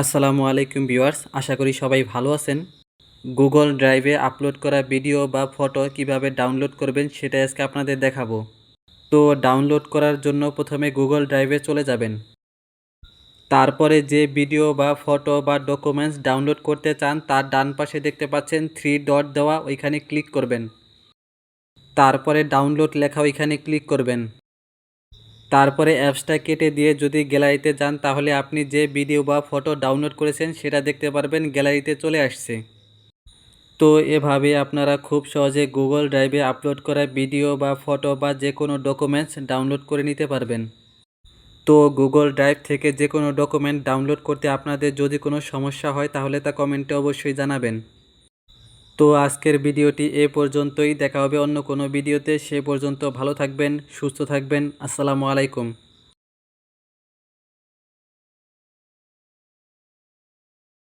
আসসালামু আলাইকুম ভিউয়ার্স, আশা করি সবাই ভালো আছেন। গুগল ড্রাইভে আপলোড করা ভিডিও বা ফটো কীভাবে ডাউনলোড করবেন সেটা আজকে আপনাদের দেখাবো। তো ডাউনলোড করার জন্য প্রথমে গুগল ড্রাইভে চলে যাবেন। তারপরে যে ভিডিও বা ফটো বা ডকুমেন্টস ডাউনলোড করতে চান, তার ডান পাশে দেখতে পাচ্ছেন থ্রি ডট দেওয়া, ওইখানে ক্লিক করবেন। তারপরে ডাউনলোড লেখা, ওইখানে ক্লিক করবেন। তারপরে অ্যাপসটা কেটে দিয়ে যদি গ্যালারিতে যান, তাহলে আপনি যে ভিডিও বা ফটো ডাউনলোড করেছেন, সেটা দেখতে পারবেন, গ্যালারিতে চলে আসছে। তো এভাবে আপনারা খুব সহজে গুগল ড্রাইভে আপলোড করা ভিডিও বা ফটো বা যে কোনো ডকুমেন্টস ডাউনলোড করে নিতে পারবেন। তো গুগল ড্রাইভ থেকে যে কোনো ডকুমেন্ট ডাউনলোড করতে আপনাদের যদি কোনো সমস্যা হয়, তাহলে তা কমেন্টে অবশ্যই জানাবেন। তো আজকের ভিডিওটি এ পর্যন্তই। দেখা হবে অন্য কোনো ভিডিওতে। সে পর্যন্ত ভালো থাকবেন, সুস্থ থাকবেন। আসসালামু আলাইকুম।